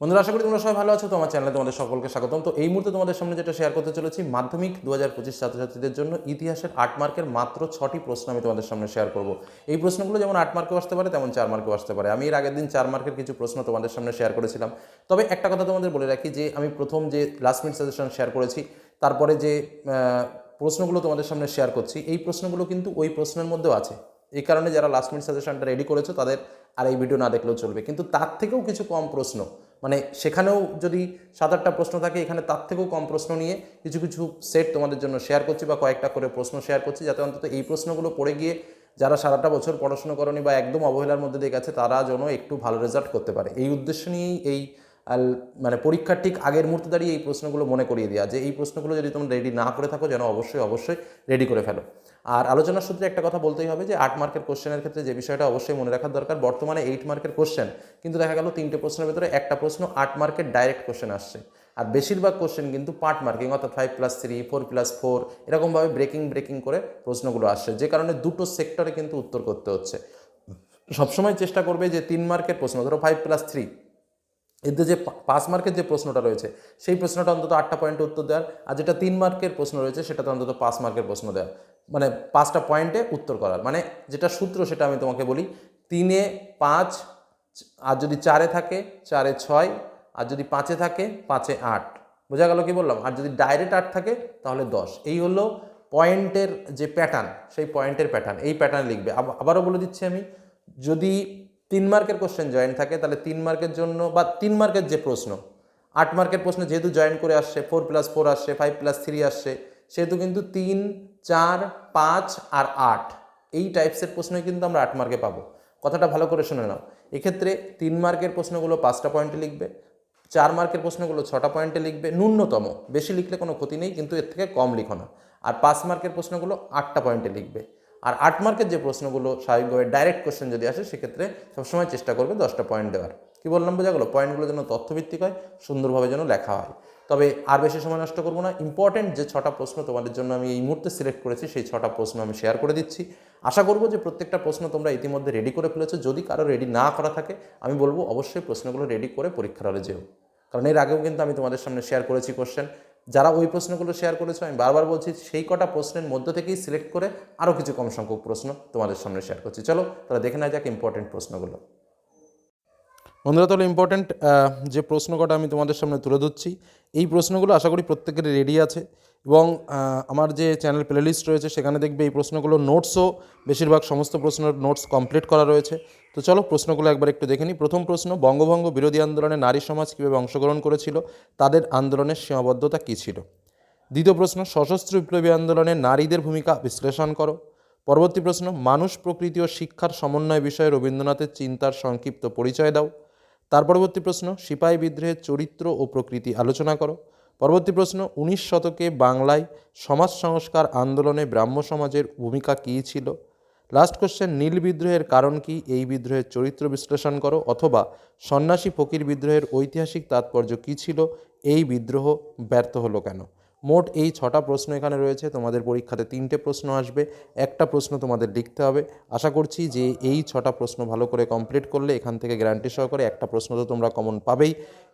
বন্ধুরা, আশা করি তোমরা সবাই ভালো আছো তোমার চ্যানেলে তোমাদের সকলকে স্বাগতম। তো এই মুহূর্তে তোমাদের সামনে যেটা শেয়ার করতে চলেছি, মাধ্যমিক দু হাজার পঁচিশ ছাত্রছাত্রীদের জন্য ইতিহাসের আট মার্কের মাত্র ছটি প্রশ্ন আমি তোমাদের সামনে শেয়ার করব। এই প্রশ্নগুলো যেমন আট মার্কেও আসতে পারে, তেমন চার মার্কেও আসতে পারে। আমি এর আগের দিন চার মার্কের কিছু প্রশ্ন তোমাদের সামনে শেয়ার করেছিলাম। তবে একটা কথা তোমাদের বলে রাখি, যে আমি প্রথম যে লাস্ট মিনিট সাজেশন শেয়ার করেছি, তারপরে যে প্রশ্নগুলো তোমাদের সামনে শেয়ার করছি, এই প্রশ্নগুলো কিন্তু ওই প্রশ্নের মধ্যেও আছে। এই কারণে যারা লাস্ট মিনিট সাজেশনটা রেডি করেছ, তাদের আর এই ভিডিও না দেখলেও চলবে। কিন্তু তার থেকেও কিছু কম প্রশ্ন। মানে সেখানেও যদি সাত আটটা প্রশ্ন থাকে, এখানে তার থেকেও কম প্রশ্ন নিয়ে কিছু কিছু সেট তোমাদের জন্য শেয়ার করছি বা কয়েকটা করে প্রশ্ন শেয়ার করছি, যাতে অন্তত এই প্রশ্নগুলো পড়ে গিয়ে যারা সারাটা বছর পড়াশোনা করনি বা একদম অবহেলার মধ্যে দিয়ে গেছে, তারা যেন একটু ভালো রেজাল্ট করতে পারে। এই উদ্দেশ্য নিয়েই এই মানে পরীক্ষার ঠিক আগের মুহূর্তে দাঁড়িয়ে এই প্রশ্নগুলো মনে করিয়ে দেওয়া যে, এই প্রশ্নগুলো যদি তোমরা রেডি না করে থাকো, যেন অবশ্যই অবশ্যই রেডি করে ফেলো। আর আলোচনার সূত্রে একটা কথা বলতেই হবে যে আট মার্কের কোশ্চেনের ক্ষেত্রে যে বিষয়টা অবশ্যই মনে রাখার দরকার, বর্তমানে এইট মার্কের কোশ্চেন, কিন্তু দেখা গেল তিনটে প্রশ্নের ভেতরে একটা প্রশ্ন আট মার্কের ডাইরেক্ট কোশ্চেন আসছে। আর বেশিরভাগ কোশ্চেন কিন্তু পার্ট মার্কিং, অর্থাৎ five plus three four plus four এরকমভাবে ব্রেকিং ব্রেকিং করে প্রশ্নগুলো আসছে। যে কারণে দুটো সেক্টরে কিন্তু উত্তর করতে হচ্ছে। সবসময় চেষ্টা করবে যে তিন মার্কের প্রশ্ন, ধরো ফাইভ প্লাস থ্রি এতে যে পাঁচ মার্কের যে প্রশ্নটা রয়েছে, সেই প্রশ্নটা অন্তত আটটা পয়েন্টে উত্তর দেওয়ার, আর যেটা তিন মার্কের প্রশ্ন রয়েছে, সেটাতে অন্তত পাঁচ মার্কের প্রশ্ন দেওয়ার। মানে পাঁচটা পয়েন্টে উত্তর করার। মানে যেটা সূত্র সেটা আমি তোমাকে বলি, তিনে পাঁচ, আর যদি চারে থাকে, চারে ছয়, আর যদি পাঁচে থাকে, পাঁচে আট। বোঝা গেল কি বললাম? আর যদি ডাইরেক্ট আট থাকে, তাহলে দশ। এই হলো পয়েন্টের যে প্যাটার্ন সেই পয়েন্টের প্যাটার্ন এই প্যাটার্ন লিখবে। আব- আবারও বলে দিচ্ছি আমি, যদি তিন মার্কের কোশ্চেন জয়েন্ট থাকে, তাহলে তিন মার্কের জন্য, বা তিন মার্কের যে প্রশ্ন, আট মার্কের প্রশ্ন যেহেতু জয়েন করে আসছে ফোর প্লাস ফোর আসছে ফাইভ প্লাস থ্রি আসছে সেহেতু কিন্তু তিন, চার, পাঁচ আর আট। এই টাইপসের প্রশ্নই কিন্তু আমরা আট মার্কে পাবো। কথাটা ভালো করে শুনে নাও। এক্ষেত্রে তিন মার্কের প্রশ্নগুলো পাঁচটা পয়েন্টে লিখবে, চার মার্কের প্রশ্নগুলো ছটা পয়েন্টে লিখবে, ন্যূনতম। বেশি লিখলে কোনো ক্ষতি নেই, কিন্তু এর থেকে কম লিখো না। আর পাঁচ মার্কের প্রশ্নগুলো আটটা পয়েন্টে লিখবে। আর আট মার্কের যে প্রশ্নগুলো স্বাভাবিকভাবে ডাইরেক্ট কোশ্চেন যদি আসে, সেক্ষেত্রে সবসময় চেষ্টা করবে দশটা পয়েন্ট দেওয়ার। কি বললাম, বোঝা গেলো? পয়েন্টগুলো যেন তথ্যভিত্তিক হয়, সুন্দরভাবে যেন লেখা হয়। তবে আর বেশি সময় নষ্ট করব না। ইম্পর্টেন্ট যে ছটা প্রশ্ন তোমাদের জন্য আমি এই মুহূর্তে সিলেক্ট করেছি, সেই ছটা প্রশ্ন আমি শেয়ার করে দিচ্ছি। আশা করব যে প্রত্যেকটা প্রশ্ন তোমরা ইতিমধ্যে রেডি করে ফেলেছো। যদি কারও রেডি না করা থাকে, আমি বলব অবশ্যই প্রশ্নগুলো রেডি করে পরীক্ষার হলে যেও। কারণ এর আগেও কিন্তু আমি তোমাদের সামনে শেয়ার করেছি কোশ্চেন যারা ওই প্রশ্নগুলো শেয়ার করেছ, আমি বারবার বলছি, সেই কটা প্রশ্নের মধ্য থেকেই সিলেক্ট করে আরও কিছু কম সংখ্যক প্রশ্ন তোমাদের সামনে শেয়ার করছি। চলো, তাহলে দেখে নেওয়া যাক ইম্পর্টেন্ট প্রশ্নগুলো। বন্ধুরা, তাহলে ইম্পর্ট্যান্ট যে প্রশ্ন কটা আমি তোমাদের সামনে তুলে ধরছি, এই প্রশ্নগুলো আশা করি প্রত্যেকের রেডি আছে এবং আমার যে চ্যানেল প্লেলিস্ট রয়েছে, সেখানে দেখবে এই প্রশ্নগুলো নোটসও বেশিরভাগ সমস্ত প্রশ্নের নোটস কমপ্লিট করা রয়েছে। তো চলো প্রশ্নগুলো একবার একটু দেখে নিই প্রথম প্রশ্ন, বঙ্গভঙ্গ বিরোধী আন্দোলনে নারী সমাজ কীভাবে অংশগ্রহণ করেছিল? তাদের আন্দোলনের সীমাবদ্ধতা কী ছিল? দ্বিতীয় প্রশ্ন, সশস্ত্র বিপ্লবী আন্দোলনে নারীদের ভূমিকা বিশ্লেষণ করো। পরবর্তী প্রশ্ন, মানুষ, প্রকৃতি ও শিক্ষার সমন্বয় বিষয়ে রবীন্দ্রনাথের চিন্তার সংক্ষিপ্ত পরিচয় দাও। তার পরবর্তী প্রশ্ন, সিপাহী বিদ্রোহের চরিত্র ও প্রকৃতি আলোচনা করো। পরবর্তী প্রশ্ন, উনিশ শতকে বাংলায় সমাজ সংস্কার আন্দোলনে ব্রাহ্ম সমাজের ভূমিকা কী ছিল? লাস্ট কোশ্চেন নীল বিদ্রোহের কারণ কি? এই বিদ্রোহের চরিত্র বিশ্লেষণ করো। অথবা, সন্ন্যাসী ফকির বিদ্রোহের ঐতিহাসিক তাৎপর্য কী ছিল? এই বিদ্রোহ ব্যর্থ হলো কেন? মোট এই ছটা প্রশ্ন এখানে রয়েছে। তোমাদের পরীক্ষাতে তিনটে প্রশ্ন আসবে। একটা প্রশ্ন তোমাদের লিখতে হবে। আশা করছি যে এই ছটা প্রশ্ন ভালো করে কমপ্লিট করলে এখান থেকে গ্যারান্টি সহকারে একটা প্রশ্ন তো তোমরা কমন পাবেই।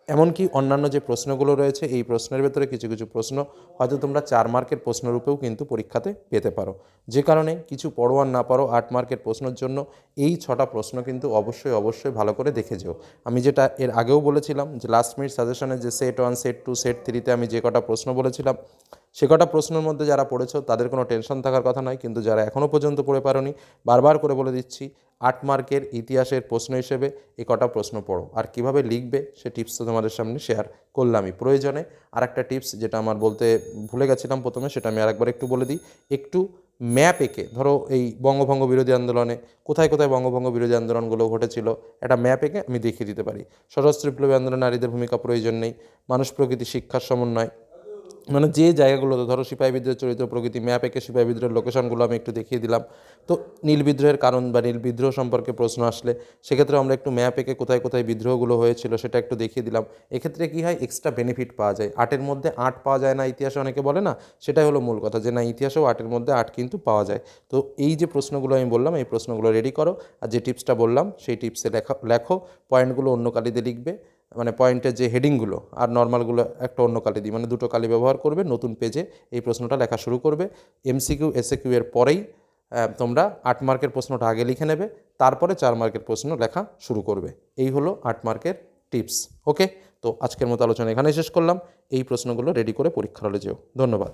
এমনকি অন্যান্য যে প্রশ্নগুলো রয়েছে, এই প্রশ্নের ভেতরে কিছু কিছু প্রশ্ন হয়তো তোমরা চার মার্কের প্রশ্নরূপেও কিন্তু পরীক্ষাতে পেতে পারো। যে কারণে কিছু পড়ো আর না পারো আট মার্কের প্রশ্নের জন্য এই ছটা প্রশ্ন কিন্তু অবশ্যই অবশ্যই ভালো করে দেখে যেও। আমি যেটা এর আগেও বলেছিলাম যে লাস্ট মিনিট সাজেশনে যে set one set two set থ্রিতে আমি যে কটা প্রশ্ন বলেছিলাম সে কটা প্রশ্নের মধ্যে যারা পড়েছ, তাদের কোনো টেনশন থাকার কথা নয়, কিন্তু যারা এখনও পর্যন্ত পড়ে পারোনি, বারবার করে বলে দিচ্ছি, আট মার্কের ইতিহাসের প্রশ্ন হিসেবে এ কটা প্রশ্ন পড়ো। আর কীভাবে লিখবে, সে টিপস তো তোমাদের সামনে শেয়ার করলামই। প্রয়োজনে আর একটা টিপস যেটা আমার বলতে ভুলে গেছিলাম প্রথমে, সেটা আমি আরেকবার একটু বলে দিই। একটু ম্যাপ এঁকে, ধরো এই বঙ্গভঙ্গ বিরোধী আন্দোলনে, কোথায় কোথায় বঙ্গভঙ্গ বিরোধী আন্দোলনগুলো ঘটেছিল, একটা ম্যাপ এঁকে আমি দেখিয়ে দিতে পারি। সশস্ত্র বিপ্লবী আন্দোলনে নারীদের ভূমিকা প্রয়োজন নেই, মানুষ প্রকৃতি শিক্ষার সমন্বয় মানে যে জায়গাগুলোতে, ধরো সিপাহী বিদ্রোহের চরিত্র, প্রকৃতি ম্যাপ এঁকে সিপাহী বিদ্রোহের লোকেশনগুলো আমি একটু দেখিয়ে দিলাম। তো নীল বিদ্রোহের কারণ বা নীল বিদ্রোহ সম্পর্কে প্রশ্ন আসলে, সেক্ষেত্রে আমরা একটু ম্যাপ এঁকে কোথায় কোথায় বিদ্রোহগুলো হয়েছিল সেটা একটু দেখিয়ে দিলাম। এক্ষেত্রে কী হয় এক্সট্রা বেনিফিট পাওয়া যায়। আটের মধ্যে আট পাওয়া যায় না, ইতিহাসে অনেকে বলে না, সেটাই হলো মূল কথা যে না, ইতিহাসেও আটের মধ্যে আট কিন্তু পাওয়া যায়। তো এই যে প্রশ্নগুলো আমি বললাম, এই প্রশ্নগুলো রেডি করো। আর যে টিপসটা বললাম, সেই টিপসে লেখা, লেখো। পয়েন্টগুলো অন্য কালিতে লিখবে। মানে পয়েন্টের যে হেডিংগুলো আর নর্মালগুলো একটা অন্য কালি দিই মানে দুটো কালি ব্যবহার করবে, নতুন পেজে এই প্রশ্নটা লেখা শুরু করবে। এমসিকিউ এসএকিউ এর পরেই তোমরা আট মার্কের প্রশ্নটা আগে লিখে নেবে, তারপরে চার মার্কের প্রশ্ন লেখা শুরু করবে। এই হলো আট মার্কের টিপস ওকে তো আজকের মতো আলোচনা এখানে শেষ করলাম। এই প্রশ্নগুলো রেডি করে পরীক্ষার হলে যেও। ধন্যবাদ।